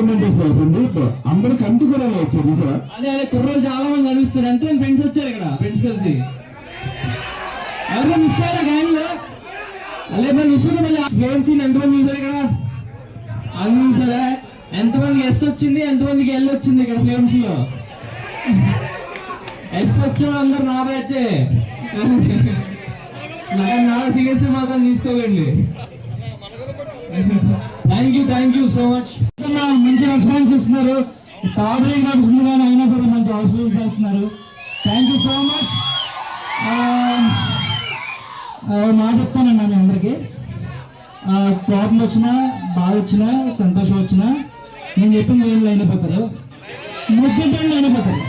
Complement చేస్తారు సందీప్ అందరు కంటి కూడా వచ్చారు చూసారా? అదే అదే కుర్రోలు చాలా మంది కనిపిస్తారు ఎంతో ఫ్రెండ్స్ వచ్చారు ఇక్కడ? ఫ్రెండ్స్ కలిసి. ఎవరైనా మిస్ అయ్యారా గ్యాంగ్లో? అదే మరి మిస్ మళ్ళీ ఫ్లేమ్ సీన్ ఎంతమంది చూసారు ఇక్కడ? అందరూ సరే ఎంతమందికి ఎస్ వచ్చింది ఎంతమందికి ఎల్ వచ్చింది ఇక్కడ ఫ్లేమ్స్లో? ఎస్ వచ్చిన వాళ్ళందరూ నా బ్యాచే నా సీరియస్ మాత్రం తీసుకోకండి. Thank you thank you so much మంచి రెస్పాన్స్ ఇస్తున్నారు. థర్డ్ నడుస్తుంది కానీ అయినా సరే మంచి హౌస్ఫుల్ చేస్తున్నారు. థ్యాంక్ యూ సో మచ్ మా చెప్తానండి నేను అందరికీ. ఆ, కోపం వచ్చినా బాధ వచ్చినా సంతోషం వచ్చినా నేను చెప్పింది ఏం లైన్ అయిపోతారు. ముగ్గురు లైన్ అయిపోతారు.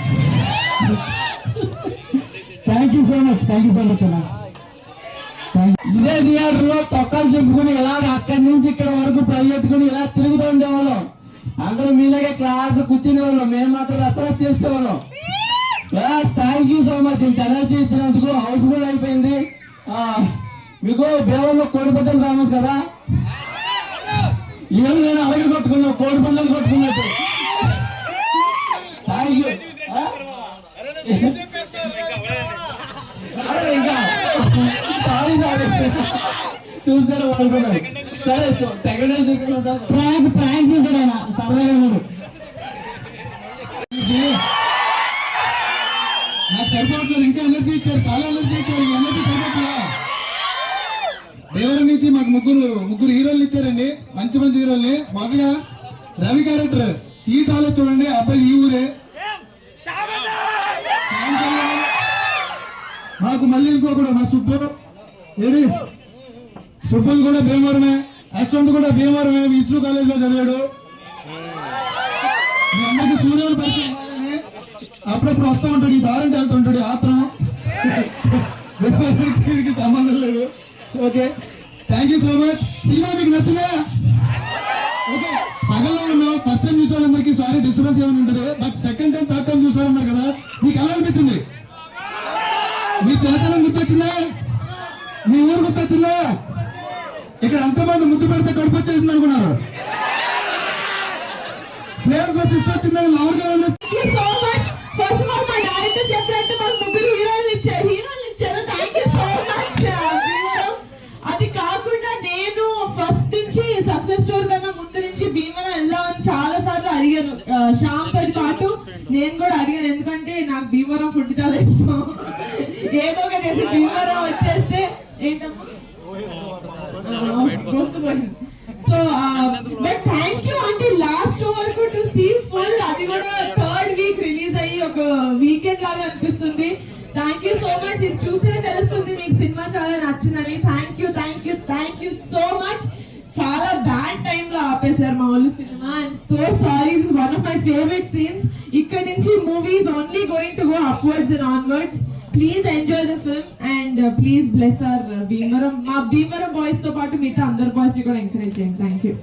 Thank you so much thank you so much అన్న. ఇదే థియేటర్లో చొక్కాలు చెప్పుకుని ఇలా అక్కడి నుంచి ఇక్కడ వరకు పరిగెత్తుకుని ఇలా తిరుగుతూ ఉండేవాళ్ళం. అందరూ మీలాగే క్లాస్ కూర్చునే వాళ్ళం మేము మాత్రం రచన చేసేవాళ్ళం. థ్యాంక్ యూ సో మచ్ ఇంత ఎనర్జీ ఇచ్చినందుకు హౌస్ఫుల్ అయిపోయింది. మీకు బేవల్లో కోడి పందాలు ఫేమస్ కదా? ఈరోజు నేను అలాగే కొట్టుకున్నా కోడి పందాలు కొట్టుకున్నట్టు. థ్యాంక్ యూ ఇంకా. సారీ సారీ చూసారు సరే సెకండ్ హ్యాండ్ చూసుకుంటా ప్రాంక్ ప్రాంక్ చూసాడు నుంచి మాకు ముగ్గురు ముగ్గురు హీరోలు ఇచ్చారండి. మంచి మంచి హీరోల్ని మొదటగా రవి క్యారెక్టర్ సీట్ రాలేదు చూడండి. అబ్బాయి ఈ ఊరే. మాకు మళ్ళీ ఇంకొకడు మా సుబ్బు. ఏడి సుబ్బుది కూడా భీమవరమే. యశ్వంత్ కూడా భీమవరమే. విష్ణు కాలేజ్లో చదివాడు. మీ అందరికీ సూర్యుడు పరిచయం కావాలని. అప్పుడప్పుడు వస్తూ ఉంటాడు ఈ దారంటే వెళ్తుంటాడు ఆత్రం. వీడికి సంబంధం లేదు. Okay? Thank you so much cinema మీకు నచ్చినా ఓకే సగంలో ఉన్నాం. ఫస్ట్ టైం చూసే వాళ్ళందరికీ సారీ డిస్టర్బెన్స్ ఏమైనా ఉంటుంది. But second time third time చూసారన్నారు కదా మీకు ఎలా అనిపించింది మీ చిన్నతనం గుర్తొచ్చిందా? మీ ఊరు గుర్తొచ్చిందా? ఇక్కడ అంతమంది ముద్దు పెడితే కడుపు వచ్చేసింది అనుకున్నారు. ఫ్లేమ్స్ సిస్టర్ వచ్చిందని లవర్గా ఉంది సార్లు అడిగాను శ్యామ్ తోటి పాటు నేను కూడా అడిగాను. ఎందుకంటే నాకు భీమవరం ఫుడ్ చాలా ఇష్టం. ఏదో ఒకటి వేసి భీమవరం వచ్చేస్తే ఏంటమ్మా సో బట్ థ్యాంక్ యూ అంటే లాస్ట్ వరకు టు సీ ఫుల్ అది కూడా థర్డ్ వీక్ రిలీజ్ అయ్యి ఒక వీకెండ్ లాగా అనిపిస్తుంది. థ్యాంక్ యూ సో మచ్ ఇది చూస్తే తెలుస్తుంది మీకు సినిమా చాలా నచ్చిందని thank you thank you thank you so much చాలా బ్యాడ్ టైం లో ఆపేశారు మా వాళ్ళు cinema I'm sorry one of my favourite scenes ఇక్కడ నుంచి movies only going to go upwards and onwards please enjoy the film and please bless our Bhimavaram మా భీమవరం బాయ్స్తో పాటు మిగతా అందరు బాయ్స్ని కూడా ఎంకరేజ్ చేయండి. Thank you